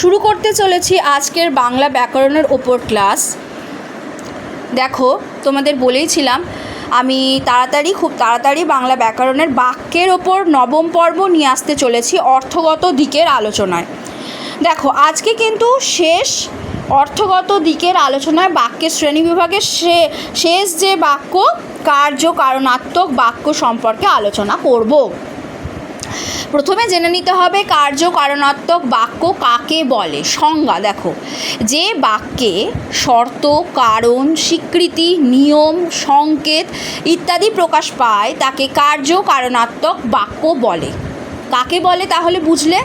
শুরু করতে চলেছি আজকের বাংলা ব্যাকরণের ওপর ক্লাস। দেখো, তোমাদের বলেইছিলাম, আমি তাড়াতাড়ি, খুব তাড়াতাড়ি বাংলা ব্যাকরণের বাক্যের ওপর নবম পর্ব নিয়ে আসতে চলেছি অর্থগত দিকের আলোচনায়। দেখো, আজকে কিন্তু শেষ অর্থগত দিকের আলোচনায় বাক্যের শ্রেণি বিভাগের শেষ যে বাক্য কার্য কারণাত্মক বাক্য সম্পর্কে আলোচনা করব। প্রথমে জেনে নিতে হবে কার্য কারণাত্মক বাক্য কাকে বলে। সংজ্ঞা দেখো। যে বাক্যে শর্ত, কারণ, স্বীকৃতি, নিয়ম, সংকেত ইত্যাদি প্রকাশ পায়, তাকে কার্য কারণাত্মক বাক্য বলে। কাকে বলে তাহলে বুঝলে?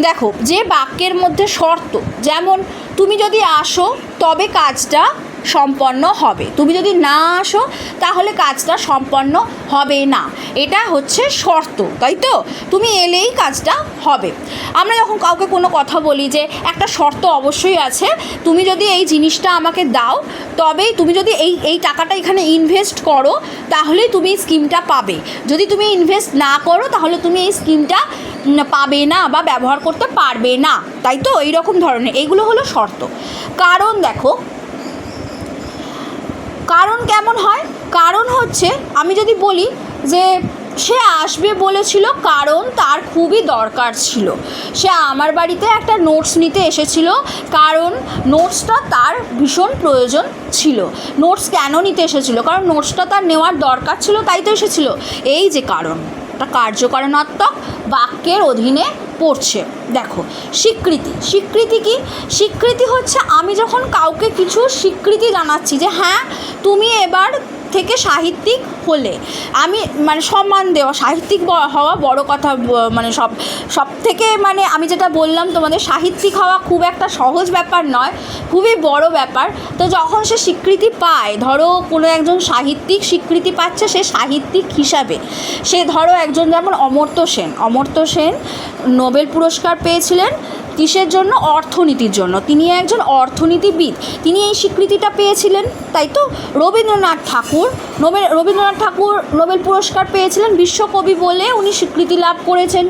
দেখো, যে বাক্যের মধ্যে শর্ত, যেমন, তুমি যদি আসো, তবে কাজটা সম্পন্ন হবে। তুমি যদি না আসো, তাহলে কাজটা সম্পন্ন হবে না। এটা হচ্ছে শর্ত, তাই তো? তুমি এলেই কাজটা হবে। আমরা যখন কাউকে কোনো কথা বলি যে একটা শর্ত অবশ্যই আছে, তুমি যদি এই জিনিসটা আমাকে দাও, তবেই তুমি যদি এই এই টাকাটা এখানে ইনভেস্ট করো, তাহলেই তুমি এই স্কিমটা পাবে। যদি তুমি ইনভেস্ট না করো, তাহলে তুমি এই স্কিমটা পাবে না বা ব্যবহার করতে পারবে না। তাই তো? এইরকম ধরনের। এইগুলো হলো শর্ত। কারণ দেখো কারণ কেমন হয়? কারণ হচ্ছে, আমি যদি বলি যে, সে আসবে বলেছিল কারণ তার খুবই দরকার ছিল। সে আমার বাড়িতে একটা নোটস নিতে এসেছিল, কারণ নোটসটা তার ভীষণ প্রয়োজন ছিল। নোটস কেন নিতে এসেছিল? কারণ নোটসটা তার নেওয়ার দরকার ছিল, তাই তো এসেছিল। এই যে কারণ একটা কার্যকারণাত্মক বাক্যের অধীনে পড়ছে। দেখো, স্বীকৃতি। স্বীকৃতি কি? স্বীকৃতি হচ্ছে আমি যখন কাউকে কিছু স্বীকৃতি জানাচ্ছি যে হ্যাঁ তুমি থেকে সাহিত্যিক হলে। আমি মানে সম্মান দেওয়া, সাহিত্যিক হওয়া বড় কথা মানে সব সব থেকে মানে আমি যেটা বললাম তোমাদের, সাহিত্যিক হওয়া খুব একটা সহজ ব্যাপার নয়, খুবই বড় ব্যাপার। তো যখন সে স্বীকৃতি পায়, ধরো কোনো একজন সাহিত্যিক স্বীকৃতি পাচ্ছে সে সাহিত্যিক হিসাবে। সে ধরো একজন যেমন অমর্ত্য সেন অমর্ত্য সেন নোবেল পুরস্কার পেয়েছিলেন কিসের জন্য, অর্থনীতির জন্য। তিনি একজন অর্থনীতিবিদ। তিনি এই স্বীকৃতিটা পেয়েছিলেন, তাই তো? রবীন্দ্রনাথ ঠাকুর। নোবেল, রবীন্দ্রনাথ ঠাকুর নোবেল পুরস্কার পেয়েছিলেন বিশ্বকবি বলে উনি স্বীকৃতি লাভ করেছেন।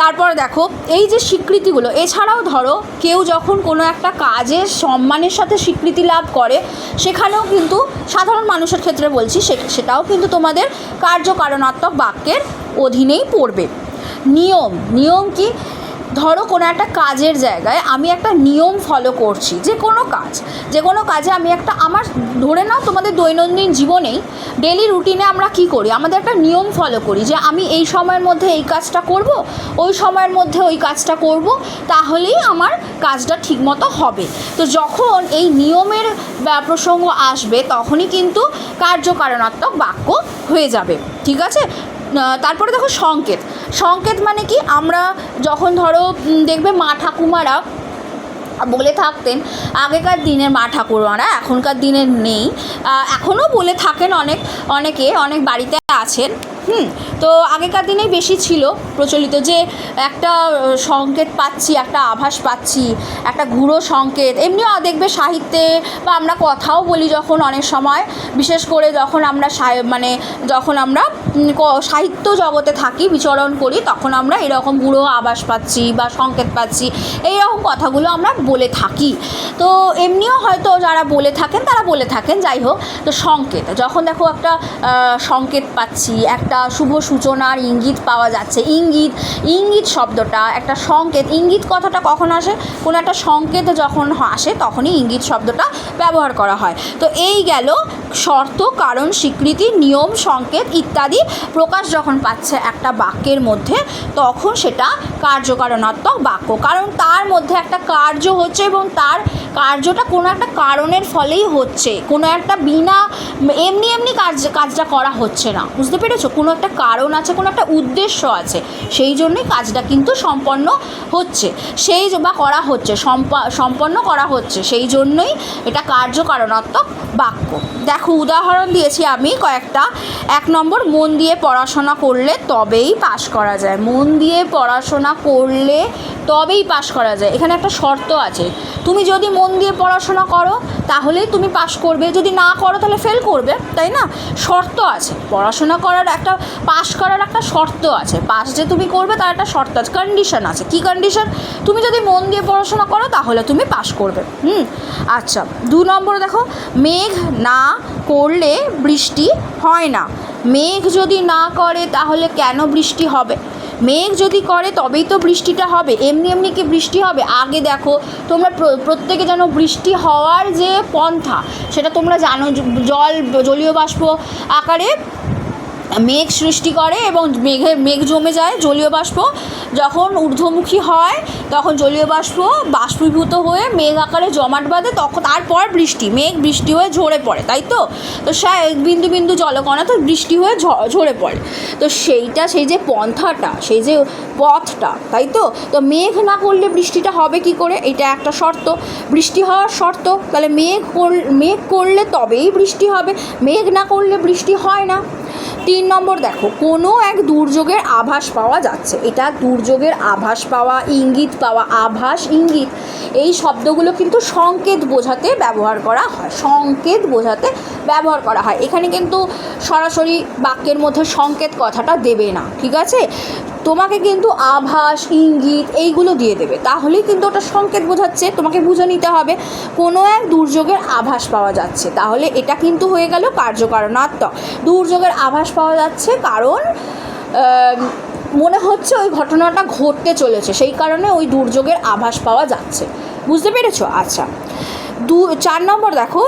তারপর দেখো, এই যে স্বীকৃতিগুলো, এছাড়াও ধরো, কেউ যখন কোনো একটা কাজের সম্মানের সাথে স্বীকৃতি লাভ করে, সেখানেও কিন্তু সাধারণ মানুষের ক্ষেত্রে বলছি সেটাও কিন্তু তোমাদের কার্যকারণাত্মক বাক্যের অধীনেই পড়বে। নিয়ম নিয়ম কি? ধরো কোনো একটা কাজের জায়গায় আমি একটা নিয়ম ফলো করছি, যে কোনো কাজ, যে কোনো কাজে আমি একটা, আমার ধরে নাও তোমাদের দৈনন্দিন জীবনেই ডেলি রুটিনে আমরা কি করি? আমাদের একটা নিয়ম ফলো করি, যে আমি এই সময়ের মধ্যে এই কাজটা করব, ওই সময়ের মধ্যে ওই কাজটা করব, তাহলেই আমার কাজটা ঠিকমতো হবে। তো যখন এই নিয়মের প্রসঙ্গ আসবে, তখনই কিন্তু কার্যকারণাত্মক বাক্য হয়ে যাবে। ঠিক আছে? তারপরে দেখো সংকেত। সংকেত মানে কি? আমরা যখন ধরো দেখবে মা ঠাকুমারা বলে থাকতেন, আগেকার দিনের মা ঠাকুরমারা, এখনকার দিনের নেই। এখনও বলে থাকেন অনেক, অনেকে, অনেক বাড়িতে আছেন। হুম, তো আগেকার দিনেই বেশি ছিল প্রচলিত যে একটা সংকেত পাচ্ছি, একটা আভাস পাচ্ছি, একটা ঘুরো সংকেত। এমনিও দেখবে সাহিত্যে বা আমরা কথাও বলি যখন অনেক সময়, বিশেষ করে যখন আমরা মানে যখন আমরা সাহিত্য জগতে থাকি, বিচরণ করি, তখন আমরা এরকম গুঁড়ো আভাস পাচ্ছি বা সংকেত পাচ্ছি এই রকম কথাগুলো আমরা বলে থাকি। তো এমনিও হয়তো যারা বলে থাকেন, তারা বলে থাকেন, যাই হোক। তো সংকেত, যখন দেখো একটা সংকেত পাচ্ছি, একটা শুভ সূচনার ইঙ্গিত পাওয়া যাচ্ছে। ইঙ্গিত ইঙ্গিত শব্দটা একটা সংকেত। ইঙ্গিত কথাটা কখন আসে? কোনো একটা সংকেত যখন আসে, তখনই ইঙ্গিত শব্দটা ব্যবহার করা হয়। তো এই গেল শর্ত, কারণ, স্বীকৃতি, নিয়ম, সংকেত ইত্যাদি প্রকাশ যখন পাচ্ছে একটা বাক্যের মধ্যে, তখন সেটা কার্যকারণাত্মক বাক্য। কারণ তার মধ্যে একটা কার্য হচ্ছে এবং তার কার্যটা কোনো একটা কারণের ফলেই হচ্ছে। কোনো একটা বিনা, এমনি এমনি কাজ, কাজটা করা হচ্ছে না। বুঝতে পেরেছ? কোনো একটা কারণ আছে, কোনো একটা উদ্দেশ্য আছে, সেই জন্যই কাজটা কিন্তু সম্পন্ন হচ্ছে। সেই বা করা হচ্ছে সম্পন্ন করা হচ্ছে, সেই জন্যই এটা কার্যকারণাত্মক বাক্য। দেখো, উদাহরণ দিয়েছি আমি কয়েকটা। এক নম্বর, মন দিয়ে পড়াশোনা করলে তবেই পাশ করা যায়। মন দিয়ে পড়াশোনা করলে তবেই পাশ করা যায়। এখানে একটা শর্ত আছে। তুমি যদি মন দিয়ে পড়াশোনা করো তাহলেই তুমি পাশ করবে। যদি না করো, তাহলে ফেল করবে, তাই না? শর্ত আছে। পড়াশোনা করার একটা, পাশ করার একটা শর্ত আছে। পাস যে তুমি করবে, তার একটা শর্ত আছে কন্ডিশন আছে। কি কন্ডিশন তুমি যদি মন দিয়ে পড়াশোনা করো, তাহলে তুমি পাশ করবে। হুম? আচ্ছা দু নম্বর দেখো, মেঘ না করলে বৃষ্টি হয় না। মেঘ যদি না করে তাহলে কেন বৃষ্টি হবে? মেঘ যদি করে তবেই তো বৃষ্টিটা হবে। এমনি এমনি কি বৃষ্টি হবে? আগে দেখো, তোমরা প্র- প্রত্যেকে যেন বৃষ্টি হওয়ার যে পন্থা, সেটা তোমরা জানো। জল জলীয় বাষ্প আকারে মেঘ সৃষ্টি করে এবং মেঘে, মেঘ জমে যায় জলীয় বাষ্প। যখন ঊর্ধ্বমুখী হয়, তখন জলীয় বাষ্প বাষ্পীভূত হয়ে মেঘ আকারে জমাট বাঁধে, তখন তারপর বৃষ্টি, মেঘ বৃষ্টি হয়ে ঝরে পড়ে, তাই তো? তো বিন্দু বিন্দু জলকণা তো বৃষ্টি হয়ে ঝরে পড়ে। তো সেইটা, সেই যে পন্থাটা, সেই যে পথটা, তাই তো? তো মেঘ না করলে বৃষ্টিটা হবে কি করে? এটা একটা শর্ত। বৃষ্টি হওয়ার শর্ত, তাহলে মেঘ মেঘ করলে তবেই বৃষ্টি হবে। মেঘ না করলে বৃষ্টি হয় না। তিন নম্বর দেখো, কোনো এক দুর্যোগের আভাস পাওয়া যাচ্ছে। এটা দুর্যোগের আভাস পাওয়া, ইঙ্গিত পাওয়া, আভাস, ইঙ্গিত, এই শব্দগুলো কিন্তু সংকেত বোঝাতে ব্যবহার করা হয়, সংকেত বোঝাতে ব্যবহার করা হয়। এখানে কিন্তু সরাসরি বাক্যের মধ্যে সংকেত কথাটা দেবে না, ঠিক আছে? তোমাকে কিন্তু আভাস, ইঙ্গিত এইগুলো দিয়ে দেবে। তাহলেই কিন্তু ওটা সংকেত বোঝাচ্ছে, তোমাকে বুঝে নিতে হবে। কোনো এক দুর্যোগের আভাস পাওয়া যাচ্ছে, তাহলে এটা কিন্তু হয়ে গেল কার্যকারণাত্মক। দুর্যোগের আভাস পাওয়া যাচ্ছে কারণ মনে হচ্ছে ওই ঘটনাটা ঘটতে চলেছে। সেই কারণে ওই দুর্যোগের আভাস পাওয়া যাচ্ছে। বুঝতে পেরেছ? আচ্ছা। দু, চার নম্বর দেখো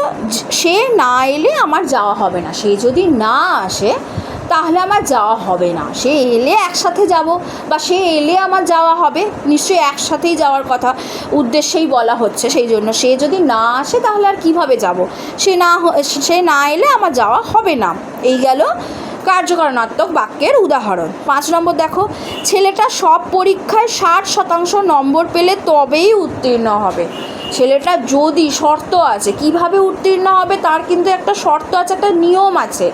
সে না এলে আমার যাওয়া হবে না। সে যদি না আসে, তাহলে আমার যাওয়া হবে না। সে এলে একসাথে যাব বা সে এলে আমার যাওয়া হবে। নিশ্চয়ই একসাথেই যাওয়ার কথা উদ্দেশ্যেই বলা হচ্ছে। সেই জন্য সে যদি না আসে, তাহলে আর কীভাবে যাব? সে না সে না এলে আমার যাওয়া হবে না। এই গেল কার্যকারণাত্মক বাক্যের উদাহরণ। পাঁচ নম্বর দেখো, ছেলেটা সব পরীক্ষায় ষাট শতাংশ নম্বর পেলে তবেই উত্তীর্ণ হবে। ছেলেটা যদি শর্ত আছে, কীভাবে উত্তীর্ণ হবে তার কিন্তু একটা শর্ত আছে, একটা নিয়ম আছে।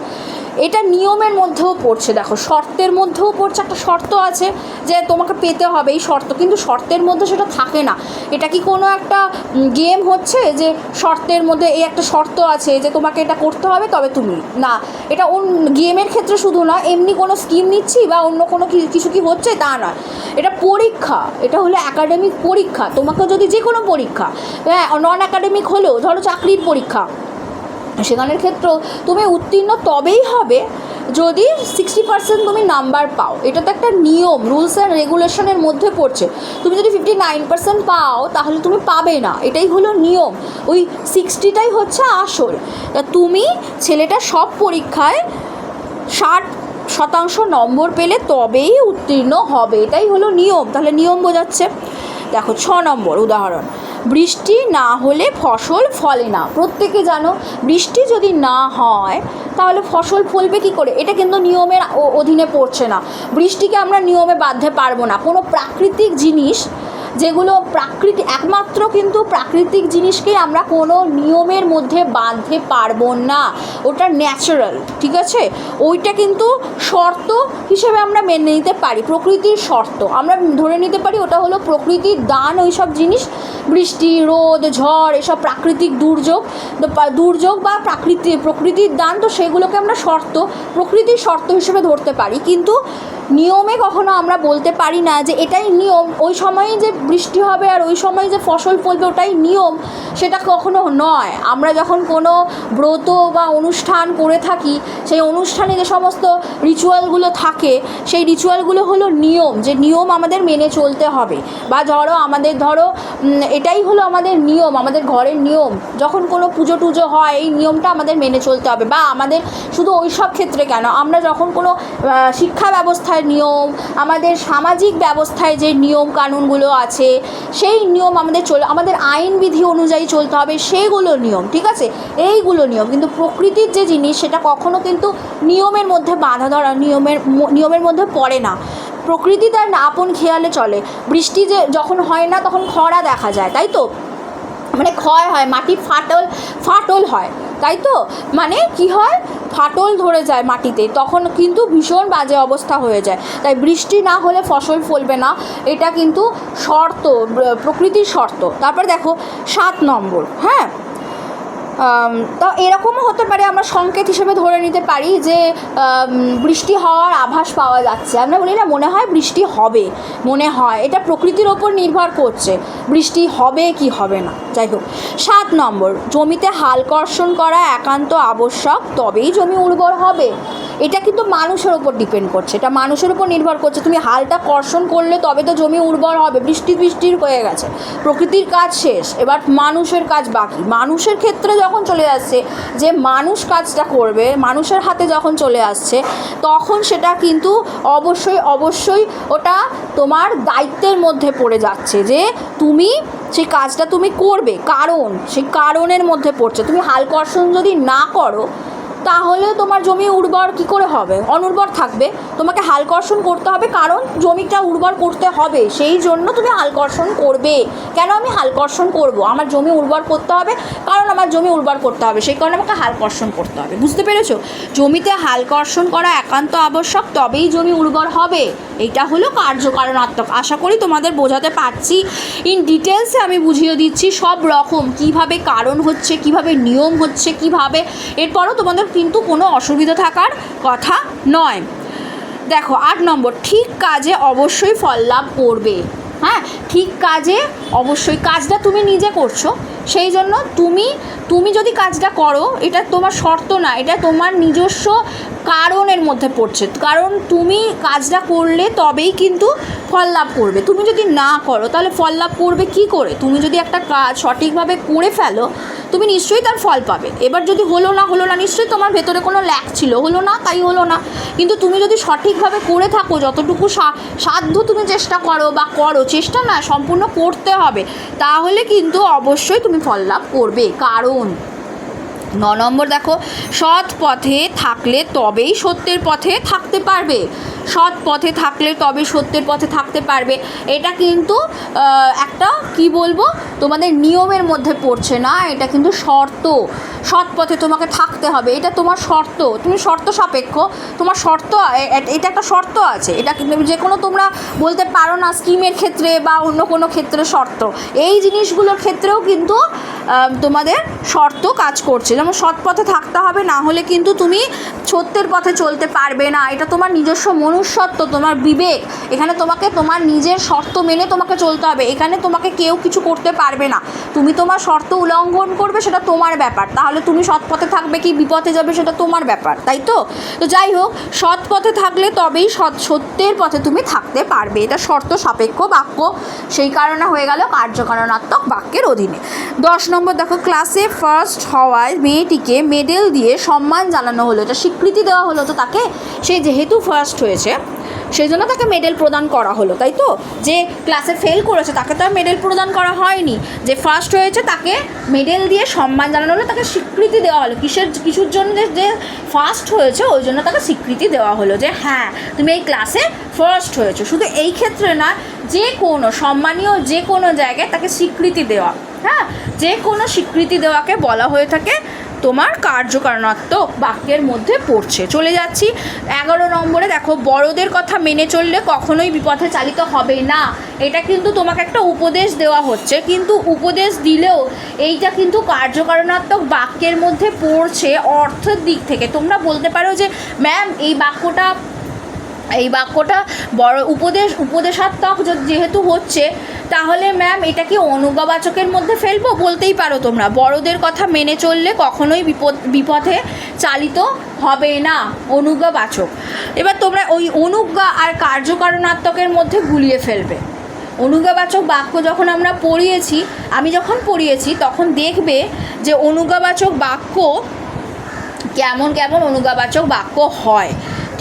এটা নিয়মের মধ্যেও পড়ছে, দেখো, শর্তের মধ্যেও পড়ছে, একটা শর্ত আছে যে তোমাকে পেতে হবে এই শর্ত, কিন্তু শর্তের মধ্যে সেটা থাকে না। এটা কি কোনো একটা গেম হচ্ছে যে শর্তের মধ্যে এই একটা শর্ত আছে যে তোমাকে এটা করতে হবে, তবে তুমি, না। এটা গেমের ক্ষেত্রে শুধু না, এমনি কোনো স্কিম নিচ্ছি বা অন্য কোনো কিছু কি হচ্ছে তা নয়। এটা পরীক্ষা, এটা হলো একাডেমিক পরীক্ষা তোমাকে যদি যে কোনো পরীক্ষা হ্যাঁ নন একাডেমিক হলেও, ধরো চাকরির পরীক্ষা সেখানের ক্ষেত্রেও তুমি উত্তীর্ণ তবেই হবে যদি সিক্সটি পার্সেন্ট তুমি নাম্বার পাও। এটা তো একটা নিয়ম রুলস অ্যান্ড রেগুলেশনের মধ্যে পড়ছে। তুমি যদি ফিফটি নাইন পার্সেন্ট পাও, তাহলে তুমি পাবে না। এটাই হলো নিয়ম। ওই সিক্সটিটাই হচ্ছে আসল। তা তুমি ছেলেটা সব পরীক্ষায় ষাট শতাংশ নম্বর পেলে তবেই উত্তীর্ণ হবে। এটাই হলো নিয়ম। তাহলে নিয়ম বোঝাচ্ছে। দেখো, ছ নম্বর উদাহরণ। বৃষ্টি না হলে ফসল ফলে না। প্রত্যেকে জানো, বৃষ্টি যদি না হয়, তাহলে ফসল ফলবে কি করে? এটা কিন্তু নিয়মের অধীনে পড়ছে না। বৃষ্টিকে আমরা নিয়মে বাঁধতে পারব না। কোনো প্রাকৃতিক জিনিস যেগুলো প্রাকৃতিক একমাত্র কিন্তু প্রাকৃতিক জিনিসকেই আমরা কোনো নিয়মের মধ্যে বাঁধতে পারব না। ওটা ন্যাচারাল ঠিক আছে? ওইটা কিন্তু শর্ত হিসেবে আমরা মেনে নিতে পারি, প্রকৃতির শর্ত। আমরা ধরে নিতে পারি ওটা হলো প্রকৃতির দান ওই সব জিনিস, বৃষ্টি, রোদ, ঝড়, এসব প্রাকৃতিক দুর্যোগ। দুর্যোগ বা প্রাকৃতি, প্রকৃতির দান তো সেগুলোকে আমরা শর্ত, প্রকৃতির শর্ত হিসেবে ধরতে পারি। কিন্তু নিয়মে কখনো আমরা বলতে পারি না যে এটাই নিয়ম, ওই সময়ই যে বৃষ্টি হবে আর ওই সময় যে ফসল ফলবে ওটাই নিয়ম, সেটা কখনো নয়। আমরা যখন কোনো ব্রত বা অনুষ্ঠান করে থাকি, সেই অনুষ্ঠানে যে সমস্ত রিচুয়ালগুলো থাকে, সেই রিচুয়ালগুলো হলো নিয়ম, যে নিয়ম আমাদের মেনে চলতে হবে। বা ধরো আমাদের, ধরো এটাই হলো আমাদের নিয়ম, আমাদের ঘরের নিয়ম। যখন কোনো পুজো টুজো হয়, এই নিয়মটা আমাদের মেনে চলতে হবে। বা আমাদের শুধু ওই সব ক্ষেত্রে কেন? আমরা যখন কোনো শিক্ষা ব্যবস্থার নিয়ম, আমাদের সামাজিক ব্যবস্থায় যে নিয়ম কানুনগুলো আছে, সেই নিয়ম আমাদের চল, আমাদের আইন বিধি অনুযায়ী চলতে হবে সেইগুলো নিয়ম, ঠিক আছে? এইগুলো নিয়ম, কিন্তু প্রকৃতির যে জিনিস, সেটা কখনো কিন্তু নিয়মের মধ্যে বাঁধা ধরা, নিয়মের নিয়মের মধ্যে পড়ে না। প্রকৃতি তার আপন খেয়ালে চলে। বৃষ্টি যে যখন হয় না, তখন খরা দেখা যায়, তাই তো? মানে ক্ষয় হয়, মাটি ফাটল ফাটল হয়। তাই তো? মানে কি হয়? ফাটল ধরে যায় মাটিতে, তখন কিন্তু ভীষণ বাজে অবস্থা হয়ে যায়। তাই বৃষ্টি না হলে ফসল ফলবে না, এটা কিন্তু শর্ত প্রকৃতির শর্ত। তারপর দেখো, সাত নম্বর হ্যাঁ? তা এরকমও হতে পারে, আমরা সংকেত হিসেবে ধরে নিতে পারি যে বৃষ্টি হওয়ার আভাস পাওয়া যাচ্ছে। আমরা বলি, না, মনে হয় বৃষ্টি হবে, মনে হয়। এটা প্রকৃতির ওপর নির্ভর করছে, বৃষ্টি হবে কি হবে না। যাই হোক, সাত নম্বর, জমিতে হাল কর্ষণ করা একান্ত আবশ্যক, তবেই জমি উর্বর হবে। এটা কিন্তু মানুষের ওপর ডিপেন্ড করছে, এটা মানুষের উপর নির্ভর করছে। তুমি হালটা কর্ষণ করলে তবে তো জমি উর্বর হবে, বৃষ্টি বৃষ্টির হয়ে গেছে। প্রকৃতির কাজ শেষ, এবার মানুষের কাজ বাকি। মানুষের ক্ষেত্রে যখন চলে যাচ্ছে যে মানুষ কাজটা করবে, মানুষের হাতে যখন চলে আসছে, তখন সেটা কিন্তু অবশ্যই অবশ্যই ওটা তোমার দায়িত্বের মধ্যে পড়ে যাচ্ছে যে তুমি সেই কাজটা তুমি করবে, কারণ, সেই কারণের মধ্যে পড়ছে। তুমি হালকর্ষণ যদি না করো তাহলে তোমার জমি উর্বর কি করে হবে? অনুর্বর থাকবে। তোমাকে হালকর্ষণ করতে হবে, কারণ জমিটা উর্বর করতে হবে। সেই জন্য তুমি হালকর্ষণ করবে। কেন আমি হালকর্ষণ করব? আমার জমি উর্বর করতে হবে, কারণ আমার জমি উর্বর করতে হবে। সেই কারণে আমাকে হালকর্ষণ করতে হবে। বুঝতে পেরেছ? জমিতে হাল কর্ষণ করা একান্ত আবশ্যক, তবেই জমি উর্বর হবে। এইটা হলো কার্যকারণাত্মক। আশা করি তোমাদের বোঝাতে পারছি। ইন ডিটেলসে আমি বুঝিয়ে দিচ্ছি সব রকম। কীভাবে কারণ হচ্ছে, কীভাবে নিয়ম হচ্ছে, কীভাবে। এরপরও তোমাদের কিন্তু কোনো অসুবিধা থাকার কথা নয়। দেখো, আট নম্বর, ঠিক কাজে অবশ্যই ফল লাভ করবে। হ্যাঁ ঠিক কাজে অবশ্যই কাজটা তুমি নিজে করছ, সেই জন্য তুমি তুমি যদি কাজটা করো, এটা তোমার শর্ত না, এটা তোমার নিজস্ব কারণের মধ্যে পড়ছে। কারণ তুমি কাজটা করলে তবেই কিন্তু ফল লাভ করবে। তুমি যদি না করো, তাহলে ফল লাভ করবে কি করে? তুমি যদি একটা কাজ সঠিকভাবে করে ফেলো, তুমি নিশ্চয়ই তার ফল পাবে। এবার যদি হলো না হলো না, নিশ্চয়ই তোমার ভেতরে কোনো ল্যাক ছিল। হলো না, তাই হলো না। কিন্তু তুমি যদি সঠিকভাবে করে থাকো, যতটুকু সাধ্য তুমি চেষ্টা করো বা করো, চেষ্টা না, সম্পূর্ণ করতে হবে, তাহলে কিন্তু অবশ্যই তুমি ফল লাভ করবে। কারণ ন নম্বর দেখো সৎ পথে থাকলে তবেই সত্যের পথে থাকতে পারবে। সৎ পথে থাকলে তবে সত্যের পথে থাকতে পারবে। এটা কিন্তু একটা, কি বলব, তোমাদের নিয়মের মধ্যে পড়ছে না, এটা কিন্তু শর্ত। সৎ পথে তোমাকে থাকতে হবে, এটা তোমার শর্ত। তুমি শর্ত সাপেক্ষ, তোমার শর্ত এটা একটা শর্ত আছে। এটা কিন্তু যে কোনো তোমরা বলতে পারো না স্কিমের ক্ষেত্রে বা অন্য কোনো ক্ষেত্রে শর্ত। এই জিনিসগুলোর ক্ষেত্রেও কিন্তু তোমাদের শর্ত কাজ করছে। যেমন সৎ পথে থাকতে হবে, না হলে কিন্তু তুমি সত্যের পথে চলতে পারবে না। এটা তোমার নিজস্ব মনুষ্যত্ব, তোমার বিবেক। এখানে তোমাকে তোমার নিজের শর্ত মেনে তোমাকে চলতে হবে। এখানে তোমাকে কেউ কিছু করতে পারবে না। তুমি তোমার শর্ত উল্লঙ্ঘন করবে, সেটা তোমার ব্যাপার। তাহলে তুমি সৎ পথে থাকবে কি? বিপথে যাবে, সেটা তোমার ব্যাপার, তাই তো? তো যাই হোক, সৎ পথে থাকলে তবেই সৎ সত্যের পথে তুমি থাকতে পারবে। এটা শর্ত সাপেক্ষ বাক্য। সেই কারণে হয়ে গেল কার্যকারণাত্মক বাক্যের অধীনে। দশ নম্বর, দেখো, ক্লাসে ফার্স্ট হওয়ায় মেয়েটিকে মেডেল দিয়ে সম্মান জানানো হলো। এটা স্বীকৃতি দেওয়া হলো তো তাকে। সে যেহেতু ফার্স্ট হয়েছে সেই জন্য তাকে মেডেল প্রদান করা হলো, তাই তো? যে ক্লাসে ফেল করেছে, তাকে তো আর মেডেল প্রদান করা হয়নি। যে ফার্স্ট হয়েছে, তাকে মেডেল দিয়ে সম্মান জানানো হলো, তাকে স্বীকৃতি দেওয়া হলো। কিসের কিছুর জন্য যে ফার্স্ট হয়েছে, ওই জন্য তাকে স্বীকৃতি দেওয়া হলো যে হ্যাঁ তুমি এই ক্লাসে ফার্স্ট হয়েছো। শুধু এই ক্ষেত্রে না যে কোনো সম্মানীয় যে কোনো জায়গায় তাকে স্বীকৃতি দেওয়া হ্যাঁ? যে কোনো স্বীকৃতি দেওয়াকে বলা হয়ে থাকে তোমার কার্যকারণাত্মক বাক্যের মধ্যে পড়ছে। চলে যাচ্ছি। এগারো নম্বরে দেখো, বড়দের কথা মেনে চললে কখনোই বিপথে চালিত হবে না। এটা কিন্তু তোমাকে একটা উপদেশ দেওয়া হচ্ছে। কিন্তু উপদেশ দিলেও এইটা কিন্তু কার্যকারণাত্মক বাক্যের মধ্যে পড়ছে অর্থের দিক থেকে। তোমরা বলতে পারো যে, ম্যাম, এই বাক্যটা এই বাক্যটা বড় উপদেশ, উপদেশাত্মক যেহেতু হচ্ছে, তাহলে ম্যাম এটা কি অনুজ্ঞাবাচকের মধ্যে ফেলব? বলতেই পারো তোমরা। বড়দের কথা মেনে চললে কখনোই বিপদ বিপথে চালিত হবে না অনুজ্ঞাবাচক। এবার তোমরা ওই অনুজ্ঞা আর কার্যকারণাত্মকের মধ্যে গুলিয়ে ফেলবে। অনুজ্ঞাবাচক বাক্য যখন আমরা পড়িয়েছি, আমি যখন পড়িয়েছি, তখন দেখবে যে অনুজ্ঞাবাচক বাক্য কেমন কেমন অনুজ্ঞাবাচক বাক্য হয়।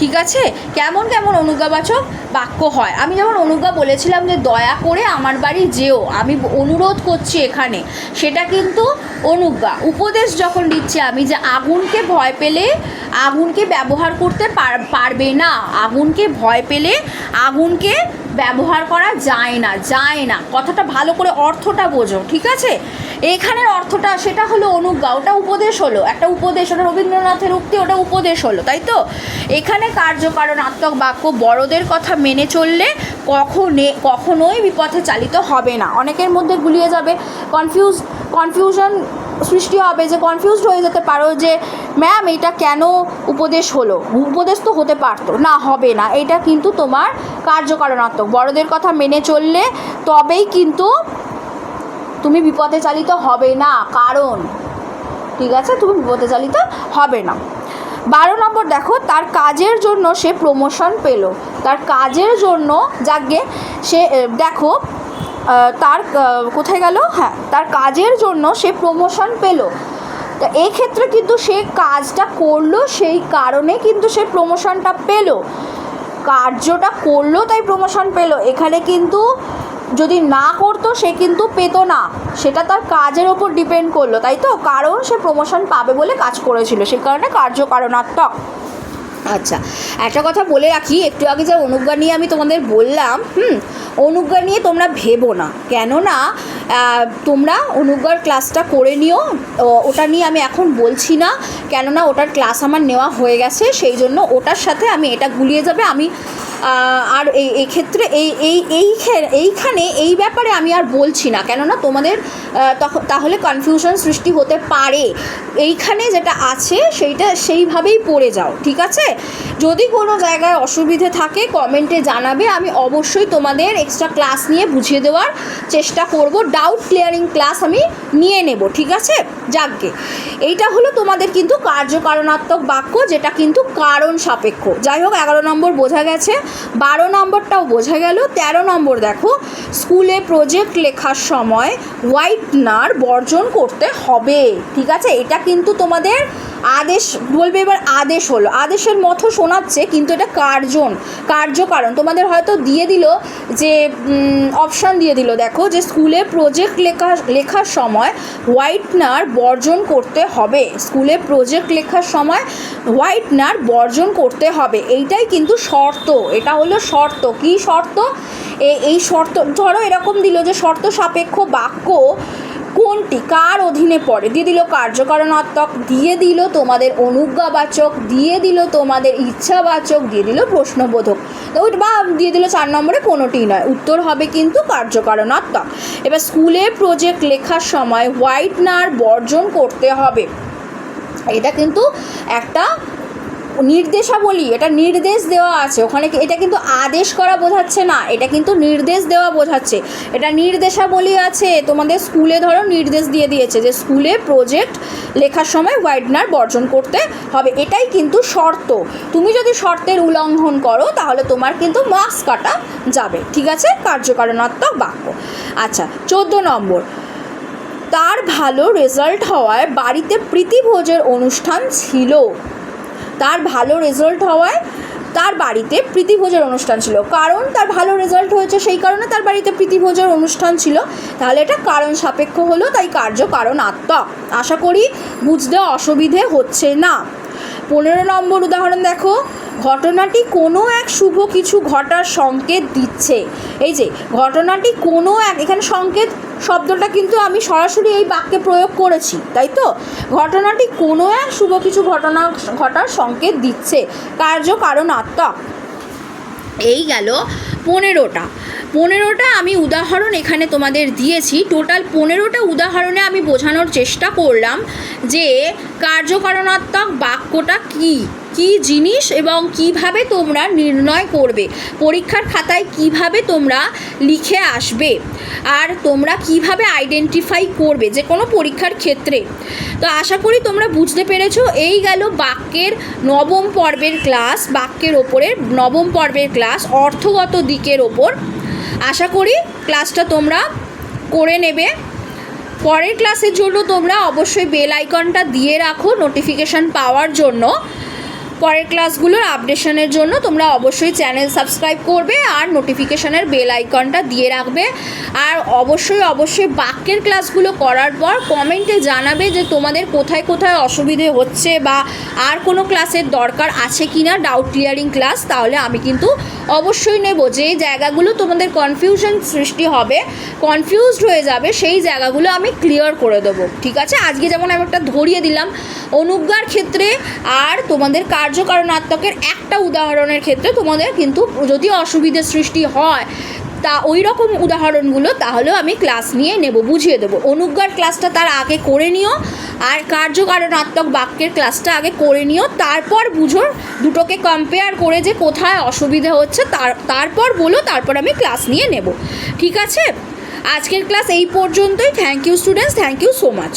ঠিক আছে? কেমন কেমন অনুজ্ঞাবাচক বাক্য হয়? আমি যেমন অনুজ্ঞা বলেছিলাম যে দয়া করে আমার বাড়ি যেও, আমি অনুরোধ করছি এখানে। সেটা কিন্তু অনুজ্ঞা। উপদেশ যখন দিচ্ছি আমি যে আগুনকে ভয় পেলে আগুনকে ব্যবহার করতে পার- পারবে না। আগুনকে ভয় পেলে আগুনকে ব্যবহার করা যায় না যায় না। কথাটা ভালো করে অর্থটা বোঝো, ঠিক আছে? এখানের অর্থটা সেটা হলো অনুজ্ঞা, ওটা উপদেশ হলো, একটা উপদেশ ওটা রবীন্দ্রনাথের উক্তি, ওটা উপদেশ হলো, তাই তো? এখানে কার্যকারণাত্মক বাক্য বড়দের কথা মেনে চললে কখনে, কখনোই বিপথে চালিত হবে না। অনেকের মধ্যে গুলিয়ে যাবে কনফিউজ কনফিউশন সৃষ্টি হবে, যে কনফিউজড হয়ে যেতে পারো যে ম্যাম এটা কেন উপদেশ হলো? উপদেশ তো হতে পারতো, না, হবে না, এটা কিন্তু তোমার কার্যকারণাত্মক। বড়দের কথা মেনে চললে তবেই কিন্তু তুমি বিপদে চালিত হবে না, কারণ, ঠিক আছে? তুমি বিপদে চালিত হবে না। বারো নম্বর দেখো, তার কাজের জন্য সে প্রমোশন পেল। তার কাজের জন্য যাকে সে দেখো তার কোথায় গেল? হ্যাঁ তার কাজের জন্য সে প্রমোশন পেল। তা এই ক্ষেত্রে কিন্তু সে কাজটা করল, সেই কারণে কিন্তু সে প্রমোশনটা পেল। কার্যটা করল, তাই প্রমোশন পেল। এখানে কিন্তু যদি না করতো, সে কিন্তু পেতো না। সেটা তার কাজের ওপর ডিপেন্ড করল, তাই তো? কারণ সে প্রমোশন পাবে বলে কাজ করেছিল। সে কারণে কার্যকারণাত্মক। আচ্ছা একটা কথা বলে রাখি, একটু আগে যে অনুজ্ঞা নিয়ে আমি তোমাদের বললাম, হুম, অনুজ্ঞা নিয়ে তোমরা ভেবো না। কেননা তোমরা অনুজ্ঞার ক্লাসটা করে নিও ওটা নিয়ে আমি এখন বলছি না। কেননা, ওটার ক্লাস আমার নেওয়া হয়ে গেছে, সেই জন্য ওটার সাথে আমি এটা গুলিয়ে যাবে। আমি আর এই এই ক্ষেত্রে এই এই এই এইখানে এই ব্যাপারে আমি আর বলছি না। কেননা তোমাদের তখন তাহলে কনফিউশন সৃষ্টি হতে পারে। এইখানে যেটা আছে, সেইটা সেইভাবেই পড়ে যাও, ঠিক আছে? যদি কোনো জায়গায় অসুবিধে থাকে কমেন্টে জানাবে। আমি অবশ্যই তোমাদের এক্সট্রা ক্লাস নিয়ে বুঝিয়ে দেওয়ার চেষ্টা করব। ডাউট ক্লিয়ারিং ক্লাস আমি নিয়ে নেব, ঠিক আছে? যাকগে। এইটা হলো তোমাদের কিন্তু কার্যকারণাত্মক বাক্য, যেটা কিন্তু কারণ সাপেক্ষ। যাই হোক, এগারো নম্বর বোঝা গেছে। বারো নম্বরটাও বোঝা গেল, তেরো নম্বর দেখো, স্কুলে প্রজেক্ট লেখার সময় হোয়াইটনার বর্জন করতে হবে। ঠিক আছে? এটা কিন্তু তোমাদের আদেশ, বলবে এবার আদেশ হলো। আদেশের মতো শোনাচ্ছে, কিন্তু এটা কার্জন, কার্যকারণ। তোমাদের হয়তো দিয়ে দিল যে অপশান দিয়ে দিল, দেখো, যে স্কুলে প্রজেক্ট লেখা, লেখার সময় হোয়াইটনার বর্জন করতে হবে। স্কুলে প্রজেক্ট লেখার সময় হোয়াইটনার বর্জন করতে হবে। এইটাই কিন্তু শর্ত। এটা হলো শর্ত। কি শর্ত? এই শর্ত, ধরো এরকম দিল যে শর্ত সাপেক্ষ বাক্য কোনটি কার অধীনে পড়ে? দিয়ে দিল কার্যকারণাত্মক, দিয়ে দিল তোমাদের অনুজ্ঞাবাচক, দিয়ে দিল তোমাদের ইচ্ছাবাচক, দিয়ে দিল প্রশ্নবোধক। বা দিয়ে দিল চার নম্বরে কোনোটিই নয়। উত্তর হবে কিন্তু কার্যকারণাত্মক। এবার স্কুলে প্রজেক্ট লেখার সময় হোয়াইটনার বর্জন করতে হবে। এটা কিন্তু একটা নির্দেশাবলী, এটা নির্দেশ দেওয়া আছে। ওখানে এটা কিন্তু আদেশ করা বোঝাচ্ছে না, এটা কিন্তু নির্দেশ দেওয়া বোঝাচ্ছে। এটা নির্দেশাবলী আছে, তোমাদের স্কুলে ধরো নির্দেশ দিয়ে দিয়েছে যে স্কুলে প্রজেক্ট লেখার সময় হোয়াইটনার বর্জন করতে হবে। এটাই কিন্তু শর্ত। তুমি যদি শর্তের উল্লঙ্ঘন করো, তাহলে তোমার কিন্তু মার্কস কাটা যাবে। ঠিক আছে? কার্যকারণাত্মক বাক্য। আচ্ছা চোদ্দ নম্বর। তার ভালো রেজাল্ট হওয়ায় বাড়িতে প্রীতিভোজের অনুষ্ঠান ছিল। তার ভালো রেজাল্ট হওয়ায় তার বাড়িতে প্রীতিভোজের অনুষ্ঠান ছিল। কারণ তার ভালো রেজাল্ট হয়েছে সেই কারণে তার বাড়িতে প্রীতিভোজের অনুষ্ঠান ছিল। তাহলে এটা কারণ সাপেক্ষ হলো, তাই কার্য কারণ আত্মক আশা করি বুঝতে অসুবিধে হচ্ছে না। পনেরো নম্বর উদাহরণ দেখো। ঘটনাটি কোনো এক শুভ কিছু ঘটার সংকেত দিচ্ছে। এই যে, ঘটনাটি কোনো এক, এখানে সংকেত শব্দটা কিন্তু আমি সরাসরি এই বাক্যে প্রয়োগ করেছি, তাই তো? ঘটনাটি কোনো এক শুভ কিছু ঘটনা, ঘটার সংকেত দিচ্ছে। কার্য কারণ আত্মক এই গেল পনেরোটা। পনেরোটা আমি উদাহরণ এখানে তোমাদের দিয়েছি। টোটাল পনেরোটা উদাহরণে আমি বোঝানোর চেষ্টা করলাম যে কার্যকারণাত্মক বাক্যটা কী। কী জিনিস এবং কীভাবে তোমরা নির্ণয় করবে? পরীক্ষার খাতায় কীভাবে তোমরা লিখে আসবে? আর তোমরা কীভাবে আইডেন্টিফাই করবে? যে কোনো পরীক্ষার ক্ষেত্রে। তো আশা করি তোমরা বুঝতে পেরেছ। এই গেল বাক্যের নবম পর্বের ক্লাস বাক্যের ওপরে নবম পর্বের ক্লাস অর্থগত দিকের ওপর। আশা করি ক্লাসটা তোমরা করে নেবে। পরের ক্লাসের জন্য তোমরা অবশ্যই বেল আইকনটা দিয়ে রাখো নোটিফিকেশান পাওয়ার জন্য। পরের ক্লাসগুলোর আপডেশনের জন্য তোমরা অবশ্যই চ্যানেল সাবস্ক্রাইব করবে আর নোটিফিকেশনের বেল আইকনটা দিয়ে রাখবে। আর অবশ্যই অবশ্যই বাক্যের ক্লাসগুলো করার পর কমেন্টে জানাবে যে তোমাদের কোথায় কোথায় অসুবিধে হচ্ছে বা আর কোনো ক্লাসের দরকার আছে কি না ডাউট ক্লিয়ারিং ক্লাস তাহলে আমি কিন্তু অবশ্যই নেব। যে জায়গাগুলো তোমাদের কনফিউশন সৃষ্টি হবে কনফিউজড হয়ে যাবে, সেই জায়গাগুলো আমি ক্লিয়ার করে দেবো। ঠিক আছে? আজকে যেমন আমি একটা ধরিয়ে দিলাম, অনুজ্ঞার ক্ষেত্রে আর তোমাদের কার্যকারণাত্মকের একটা উদাহরণের ক্ষেত্রে তোমাদের কিন্তু যদি অসুবিধে সৃষ্টি হয়, তা ওই রকম উদাহরণগুলো তাহলেও আমি ক্লাস নিয়ে নেব, বুঝিয়ে দেবো। অনুজ্ঞার ক্লাসটা তার আগে করে নিও আর কার্যকারণাত্মক বাক্যের ক্লাসটা আগে করে নিও। তারপর বুঝো দুটোকে কম্পেয়ার করে যে কোথায় অসুবিধা হচ্ছে, তার, তারপর বলো, তারপর আমি ক্লাস নিয়ে নেব। ঠিক আছে? আজকের ক্লাস এই পর্যন্তই। Thank you students thank you so much